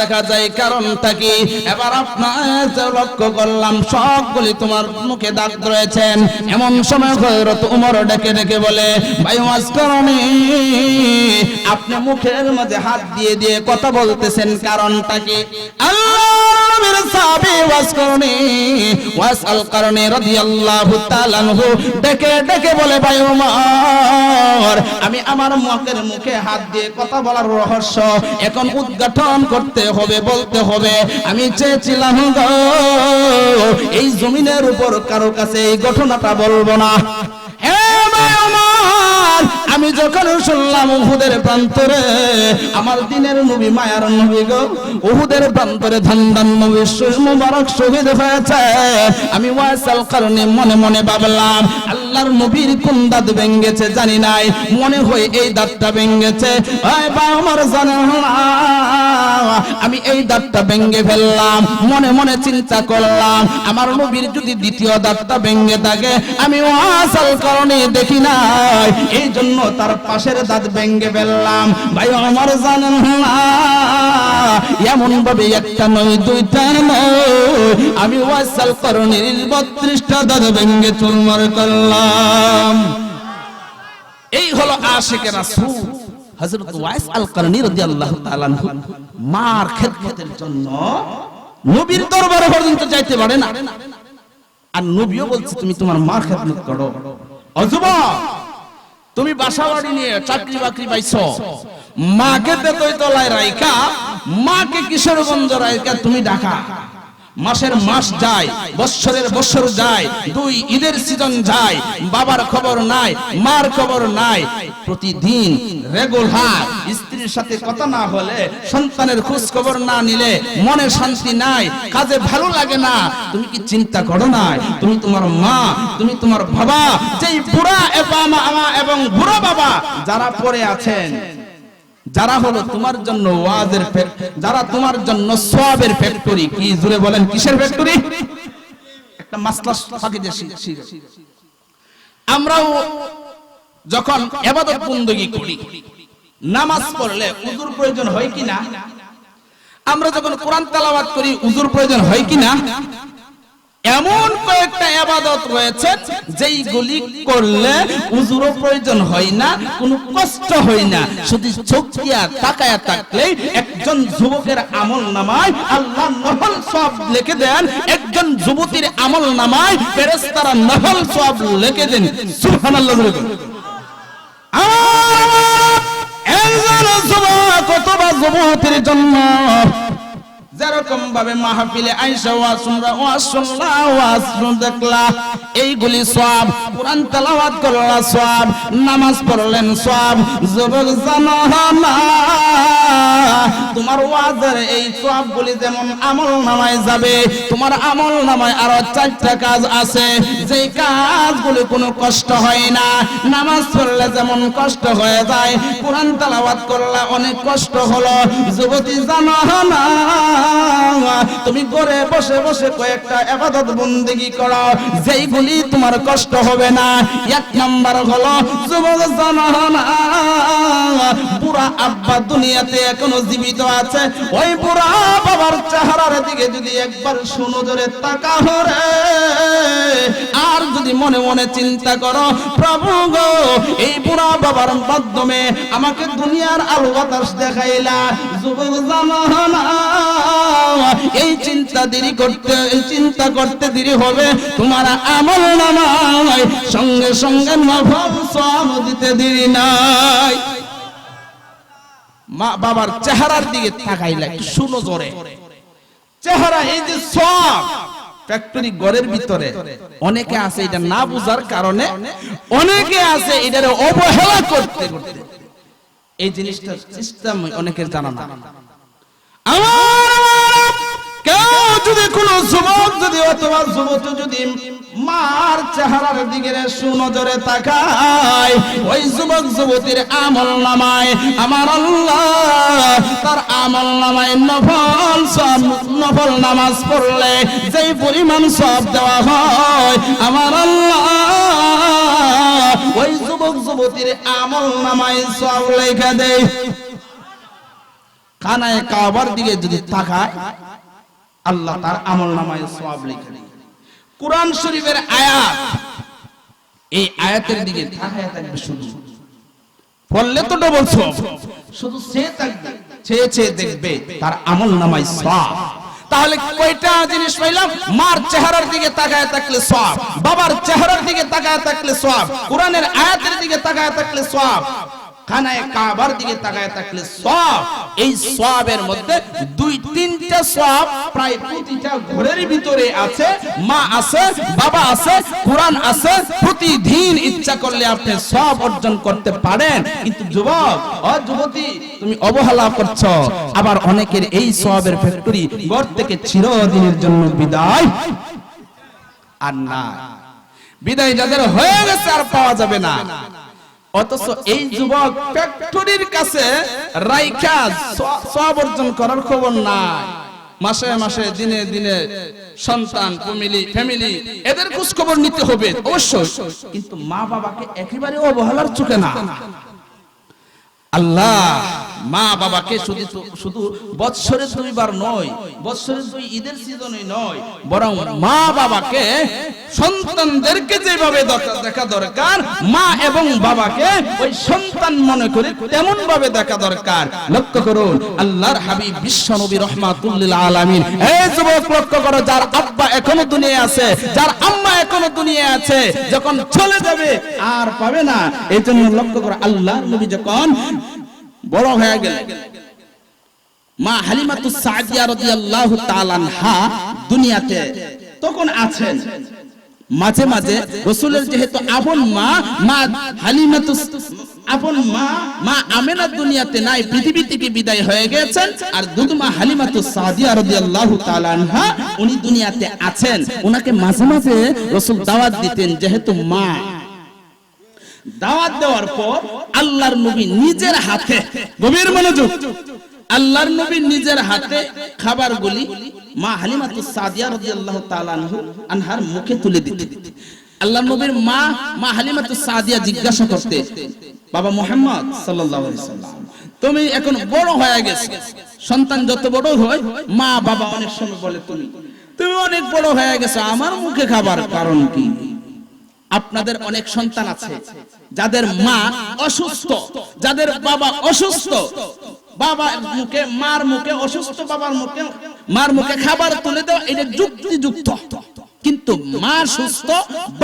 দেখা যায় কারণটা কি? এবার আপনার লক্ষ্য করলাম, সবগুলি তোমার মুখে দাগ রয়েছেন এমন সময় হযরত উমর ডেকে ডেকে বলে, ভাই, ওয়াজ করনি। আপনি মুখের মাঝে হাত দিয়ে দিয়ে কথা বলতেছেন, কারণটা কি? ডেকে ডেকে বলে, ভাই উমর আমি আমার মতের মুখে হাত দিয়ে কথা বলার রহস্য এখন উদ্ঘাটন করতে হবে বলতে হবে। আমি চেয়েছিলাম এই জমিনের উপর কারও কাছে এই ঘটনাটা বলব না। হে ভাই আমার, আমি যখন শুনলাম উহুদের প্রান্তরে, আমার দিনের নবী, মায়ার নবী গো, উহুদের প্রান্তরে ধান্দান নবী মুবারক শহীদ হয়েছে। আমি ওয়াসাল কারণে মনে মনে ভাবলাম, আল্লাহর নবীর কোন দাঁত ভেঙ্গেছে জানি নাই। মনে হয় এই দাঁতটা ভেঙ্গেছে আমার জানা আমি এই দাঁতটা ভেঙ্গে ফেললাম। মনে মনে চিন্তা করলাম, আমার নবীর যদি দ্বিতীয় দাঁতটা ভেঙ্গে থাকে, আমি ওয়াসাল কারণে দেখি নাই। এই জন্য তার পাশের দাঁত ভেঙ্গে ফেললাম। ভাই, আমার জানেন এমন ভাবে একটা নয়, দুইটা নয়। আমি ওয়াসাল করণীর বত্রিশটা দাঁত ভেঙ্গে চুরমার করলাম। এই হলো আশিকের রাসূল, হযরত ওয়াইস আল করণী রাদিয়াল্লাহু তাআলা আনহু। মার খেদমতের জন্য নবীর দরবারে পর্যন্ত যাইতে পারে না। আর নবীও বলছে, তুমি তোমার মার খেদমত করো। অযুবা তুমি বাসা বাড়ি নিয়ে চাকরি বাকরি পাইছো। মাকে তেতই তলায় রাইকা মাকে কিশোরগঞ্জ রাইকা তুমি ডাকা মাসের মাস যায়, বৎসরের বৎসর যায়, দুই ঈদের সিজন যায়, বাবার খবর নাই, মার খবর নাই। প্রতিদিন রেগুলার স্ত্রীর সাথে কথা না হলে, সন্তানের খোঁজ খবর না নিলে, মনে শান্তি নাই, কাজে ভালো লাগে না। তুমি কি চিন্তা করো না তুমি তোমার মা, তুমি তোমার বাবা, যেই বুড়া এবং বুড়া বাবা যারা পড়ে আছেন যারা হলো তোমার জন্য ওয়াজের যারা তোমার জন্য সওয়াবের ফ্যাক্টরি, কি জুড়ে বলেন কিসের ফ্যাক্টরি? একটা মাসলা ফাঁকি দিয়ে আমরাও যখন এবাদত বন্দী করি, নামাজ পড়লে উজুর প্রয়োজন হয় কি না আমরা যখন কোরআন তেলাওয়াত করি, উজুর প্রয়োজন হয় কি না এমন কয়েকটা আবাদত রয়েছে, যেইগুলি করলে উজুরও প্রয়োজন হয় না, কোনো কষ্ট হয় না শুধু চোখ দিয়া তাকায়া থাকলেই একজন যুবকের আমল নামায়, আল্লাহ নহল সব লিখে দেন, একজন যুবতীর আমল নামায়, ফেরেশতারা নহল সব লিখে দেন সুবহানাল্লাহ। আমার, একজন যুবক অথবা যুবতীর জন্য যেরকম ভাবে মাহফিলে আইসা ওয়াজ শুনরা ওয়াজ শুনলা, ওয়াজ শুন দেখলা। এইগুলি সব কোরআন তেলাওয়াত করলা সব নামাজ পড়লেন সব যুবক জানা তোমার ওয়াজের এই সবগুলি যেমন আমল নামায় যাবে, তোমার আমল নামায় আরও চারটা কাজ আছে। যেই কাজগুলি কোনো কষ্ট হয় না, নামাজ পড়লে যেমন কষ্ট হয়ে যায়, কোরআন তেলাওয়াত করলে অনেক কষ্ট হলো। যুবতী, জানো না, তুমি ঘরে বসে বসে কয়েকটা আবাদত বন্দেগী করো, যেইগুলি তোমার কষ্ট হবে না। এক নাম্বার হলো, যুবক, জানো না বুড়া আব্বা দুনিয়াতে এখনও জীবিত আছে। ওই বুড়া বাবার চেহারার দিকে যদি একবার শুনো ধরে তাকা হরে আর যদি মনে মনে চিন্তা করো, প্রভু গো, এই বুড়া বাবার মাধ্যমে আমাকে দুনিয়ার আলো বাতাস দেখাইলা, যুবক জানো না এই চিন্তা দেরি করতে, এই চিন্তা করতে দেরি হবে। তোমার আমল নামায় সঙ্গে সঙ্গে নভব সব দিতে দেরি নাই। মা বাবার চেহারার দিকে তাকাইলা একটু শুনো জোরে। চেহারা এই যে সব ফ্যাক্টরি ঘরের ভিতরে, অনেকে আছে এটা না বুঝার কারণে, অনেকে আছে এটারে অবহেলা করতে করতে। এই জিনিসটা সিস্টেম অনেকের জানা না। আমার, কেউ যদি কোন যুবক যদি অথবা যুবতী যদি মার চেহারার দিকে সুনজরে তাকায়। ওই যুবক যুবতীর আমল নামায়। আমার আল্লাহ, তার আমল নামায় নফল সব, নফল নামাজ পড়লে যেই পরিমাণ সব দেওয়া হয়, আমার আল্লাহ, ওই যুবক যুবতীর আমল নামায় সব লেখা দেয়। খানায় কাবার দিকে যদি তাকায়, আল্লাহ তার আমল নামায় সওয়াব লিখে দেয়। কোরআন শরীফের আয়াত। এই আয়াতের দিকে তাকায় থাকবে শুধু। পড়লে তো ডবল সওয়াব শুধু সে থাকবে চেয়ে চেয়ে দেখবে তার আমল নামায় সওয়াব তাহলে কয়টা জিনিস পাইলাম? মার চেহারার দিকে তাকায় থাকলে সওয়াব বাবার চেহারার দিকে তাকায় থাকলে সওয়াব কোরআনের আয়াতের দিকে তাকায় থাকলে সওয়াব খানায় কাবার দিকে তাকায় থাকলে সওয়াব এই সওয়াবের মধ্যে দুই, তিনটা সওয়াব প্রায় প্রতিটা ঘরের ভিতরে আছে, মা আছে, বাবা আছে, কোরআন আছে, প্রতিদিন ইচ্ছা করলে আপনি সওয়াব অর্জন করতে পারেন। কিন্তু যুবক, ও যুবতী, তুমি অবহেলা করছ, আবার অনেকের এই সওয়াবের ফ্যাক্টরি ঘর থেকে চিরদিনের জন্য বিদায়। আর না, বিদায় যাদের হয়ে গেছে আর পাওয়া যাবে না। অথচ এই যুবক ফ্যাক্টরির কাছে রাইখা সব অর্জন করার খবর নাই। মাসে মাসে দিনে দিনে সন্তান ফ্যামিলি ফ্যামিলি এদের খোঁজ খবর নিতে হবে অবশ্যই। কিন্তু মা বাবাকে একেবারে অবহেলার চোখে না। আল্লাহ মা বাবাকে শুধু শুধু বৎসরে দুইবার নয় বৎসরে দুই ঈদের সিজনে নয়, বরং মা বাবাকে, সন্তানদেরকে যেভাবে দেখা দরকার, মা এবং বাবাকে ওই সন্তান মনে করে তেমন ভাবে দেখা দরকার। লক্ষ্য করুন, আল্লাহর হাবিব বিশ্ব নবী রহমাতুল্লিল আলামিন। এই যুবক লক্ষ্য করো, যার আব্বা এখনও দুনিয়া আছে, যার আম্মা এখনও দুনিয়া আছে, যখন চলে যাবে, আর পাবে না। এই জন্য লক্ষ্য করো, আল্লাহর নবী যখন বড় হয়ে গেলেন মা হালিমাতু সাদিয়া রাদিয়াল্লাহু তাআলা আনহা দুনিয়াতে তখন আছেন। মাঝে মাঝে রসুলের যেহেতু আপন মা মা হালিমাতু আপন মা মা আমেনা দুনিয়াতে নাই, পৃথিবী থেকে বিদায় হয়ে গেছেন আর দুধমা হালিমাতু সাদিয়া রাদিয়াল্লাহু তাআলা আনহা, উনি দুনিয়াতে আছেন। উনাকে মাঝে মাঝে রসুল দাওয়াত দিতেন, যেহেতু মা দাওয়াত দেওয়ার পর আল্লাহর নবী নিজের হাতে, গভীর মনোযোগ, আল্লাহর নবী নিজের হাতে খাবারগুলি মা হালিমাতু সাদিয়া রাদিয়াল্লাহু তাআলা আনহু, আনহার মুখে তুলে দিতে। আল্লাহর নবীর মা মা হালিমাতু সাদিয়া জিজ্ঞাসা করতে, বাবা মুহাম্মদ সাল্লাল্লাহু আলাইহি সাল্লাম, তুমি এখন বড় হয়ে গেছো। সন্তান যত বড় হয়, মা বাবা অনেক সময় বলে, তুমি তুমি অনেক বড় হয়ে গেছো, আমার মুখে খাবার কারণ কি? আপনাদের অনেক সন্তান আছে, যাদের মা অসুস্থ, যাদের বাবা অসুস্থ বাবার মুখে, মার মুখে অসুস্থ, বাবার মুখে, মার মুখে খাবার তুলে দেওয়া, এটা যুক্তিযুক্ত। কিন্তু মা সুস্থ,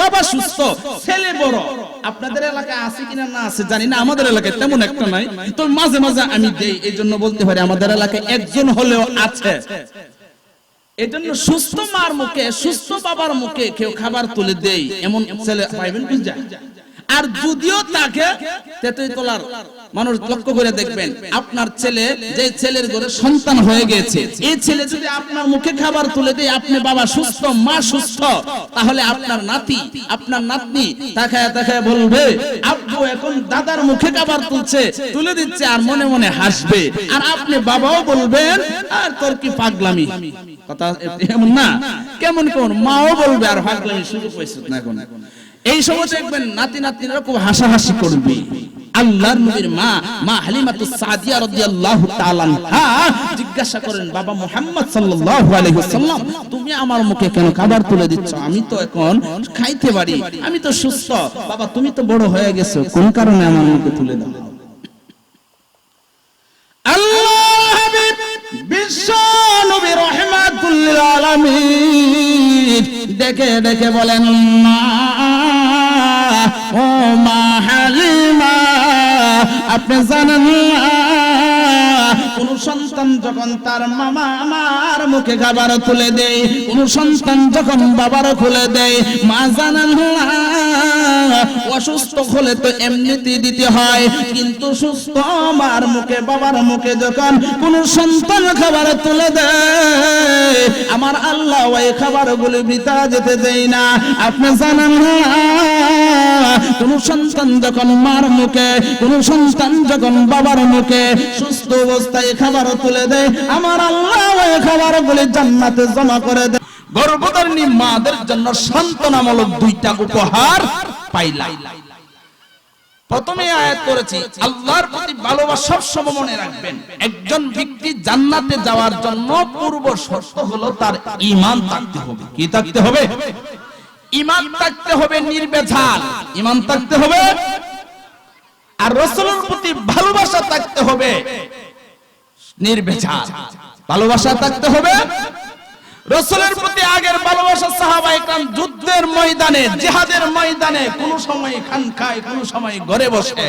বাবা সুস্থ, ছেলে বড়, আপনাদের এলাকায় আছে কিনা না আছে জানি না, আমাদের এলাকায় তেমন একটা নাই। তো মাঝে মাঝে আমি দেই এই জন্য বলতে পারি আমাদের এলাকায় একজন হলেও আছে। এজন্য সুস্থ মার মুখে, সুস্থ বাবার মুখে কেউ খাবার তুলে দেয়, এমন ছেলে পাইবেন বুঝা আর যদিও তাকে তেতুই তোলার মানুষ লক্ষ্য করে দেখবেন, আপনার ছেলে যে ছেলের ঘরে সন্তান হয়ে গেছে, এই ছেলে যদি আপনার মুখে খাবার তুলে দেয়, আপনি বাবা সুস্থ, মা সুস্থ, তাহলে আপনার নাতি, আপনার নাতনি তাকায় তাকায় বলবে, আব্বু, এখন দাদার মুখে খাবার তুলছে, তুলে দিচ্ছে আর মনে মনে হাসবে। আর আপনি বাবাও বলবেন, আর তোর কি পাগলামি? কথা এমন না, কেমন কেমন মাও বলবে, আর পাগলামি শুরু হয়েছে না এখন। এই সময় দেখবেন নাতি নাতনিরা খুব হাসাহাসি করবে। আল্লাহর নবীর মা মা হালিমাতু সাদিয়া রাদিয়াল্লাহু তাআলা আনহা জিজ্ঞাসা করেন, বাবা মুহাম্মদ সাল্লাল্লাহু আলাইহি ওয়াসাল্লাম, তুমি আমার মুখে কেন খাবার তুলে দিচ্ছ? আমি তো এখন খাইতে পারি, আমি তো সুস্থ। বাবা, তুমি তো বড় হয়ে গেছো, কোন কারণে আমার মুখে তুলে দাও? আল্লাহ হাবিব বিশ্ব নবী রহমাতুল আলামিন ডেকে ডেকে বলেন, মা ও মা হালিমা আপনি জানেন না। কোন সন্তান যখন জানেন অসুস্থ হলে তো এমনিতেই দিতে হয়। কিন্তু সুস্থ মার মুখে, বাবার মুখে যখন কোন সন্তান খাবার তুলে দেয়, আমার আল্লাহ ওই খাবারগুলি বৃথা যেতে দেয় না। আপনি জানেন না কোন সন্তান যখন মার মুখে, কোন সন্তান যখন বাবার মুখে সুস্থ অবস্থায় খাবার তুলে দেয়। আমার আল্লাহ ওই খাবারগুলি জান্নাতে জমা করে দেয়। গর্ভধারিণী মাদের জন্য সান্ত্বনামূলক দুইটা উপহার পাইলাম। প্রথমে আয়াত করেছি, আল্লাহর প্রতি ভালোবাসা সবসময় মনে রাখবেন। একজন ব্যক্তি জান্নাতে যাওয়ার জন্য পূর্ব শর্ত হলো তার ঈমান থাকতে হবে। কি থাকতে হবে? ঈমান থাকতে হবে নির্বেজাল। ঈমান থাকতে হবে। আর রসুলের প্রতি ভালোবাসা থাকতে হবে। নির্বেজাল ভালোবাসা থাকতে হবে। রসুলের প্রতি আগের ভালোবাসা সাহাবাই কান যুদ্ধের ময়দানে, জিহাদের ময়দানে কোন সময় খান খায়, কোন সময় ঘরে বসে।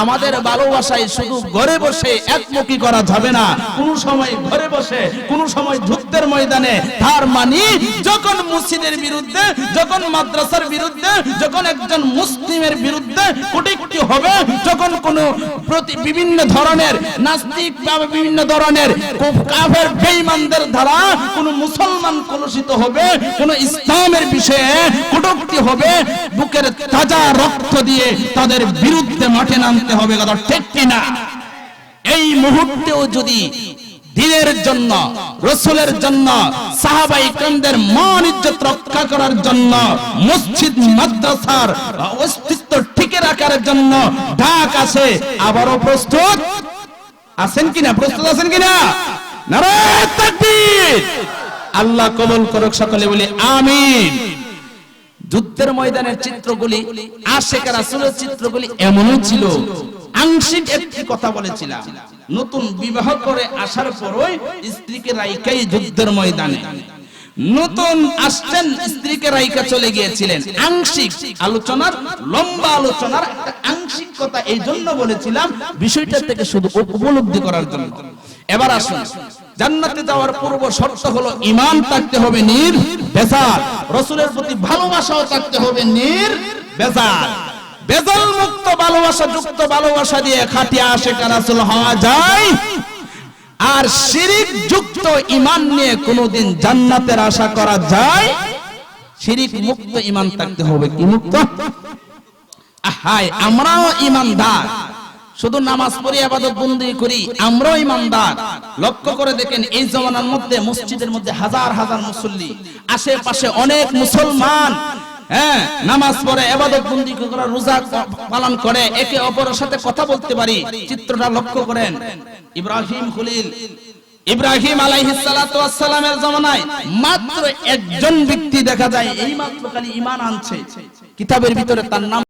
আমাদের ভালোবাসায় শুধু ঘরে বসে একমুখী করা যাবে না। কোন সময় ঘরে বসে, কোন সময় যুদ্ধের ময়দানে। তার মানে যখন মুসলিমের বিরুদ্ধে, যখন মাদ্রাসার বিরুদ্ধে, যখন একজন মুসলিমের বিরুদ্ধে কোটি হবে, যখন কোন প্রতি বিভিন্ন ধরনের, নাস্তিক বা বিভিন্ন ধরনের কাফের, বেঈমানদের দ্বারা কোন মুসলমান কলুষিত হবে, কোন ইসলামের বিষয়ে কটূক্তি হবে, বুকের তাজা রক্ত দিয়ে তাদের বিরুদ্ধে মাঠে নামতে হবে কথা ঠিক কিনা? এই মুহূর্তেও যদি দিনের জন্য, রসুলের জন্য, সাহাবাই কান্দের মান ইজ্জত রক্ষা করার জন্য, মসজিদ, মাদ্রাসার অস্তিত্ব টিকে রাখার জন্য ডাক আছে আবারও প্রস্তুত? আছেন কিনা? প্রস্তুত আছেন কিনা? তাকবীর! আল্লাহ কবুল করুক সকলে বলি, আমিন। যুদ্ধের ময়দানের চিত্রগুলি আশেখ রাসূলের চিত্রগুলি এমনও ছিল। আংশিক একটি কথা বলেছিলাম। নতুন বিবাহ করে আসার পরই স্ত্রীকে রাইকাই যুদ্ধের ময়দানে। নতুন আসছেন স্ত্রীকে রাইকা চলে গিয়েছিলেন। আংশিক আলোচনার, লম্বা আলোচনার একটা আংশিক কথা এই জন্য বলেছিলাম, বিষয়টা থেকে শুধু উপলব্ধি করার জন্য। এবার আসুন। জান্নাতে যাওয়ার পূর্ব শর্ত হলো ঈমান থাকতে হবে নির বেজাল রসুলের প্রতি ভালোবাসাও থাকতে হবে নির বেজাল বেজাল মুক্ত ভালোবাসা, যুক্ত ভালোবাসা দিয়ে খাটিয়া আসে রাসূল হওয়া যায়। আর শিরিক যুক্ত ইমান নিয়ে কোনোদিন জান্নাতের আশা করা যায়। শিরিক মুক্ত ইমান থাকতে হবে কি মুক্ত? হাই আমরাও ইমানদার শুধু নামাজ পড়ি আবাদত বন্দি করি, আমরাও ইমানদার। লক্ষ্য করে দেখেন, এই জমানার মধ্যে, মসজিদের মধ্যে হাজার হাজার মুসল্লি, আশেপাশে অনেক মুসলমান হ্যাঁ নামাজ পড়ে এবাদত বন্দি করে, রোজা পালন করে, একে অপরের সাথে কথা বলতে পারি। চিত্রটা লক্ষ্য করেন। ইব্রাহিম খলিল, ইব্রাহিম আলাইহিস সালাতু ওয়াস সালামের জামানায় মাত্র একজন ব্যক্তি দেখা যায় এই মাত্র খালি ঈমান আনছে। কিতাবের ভিতরে তার নাম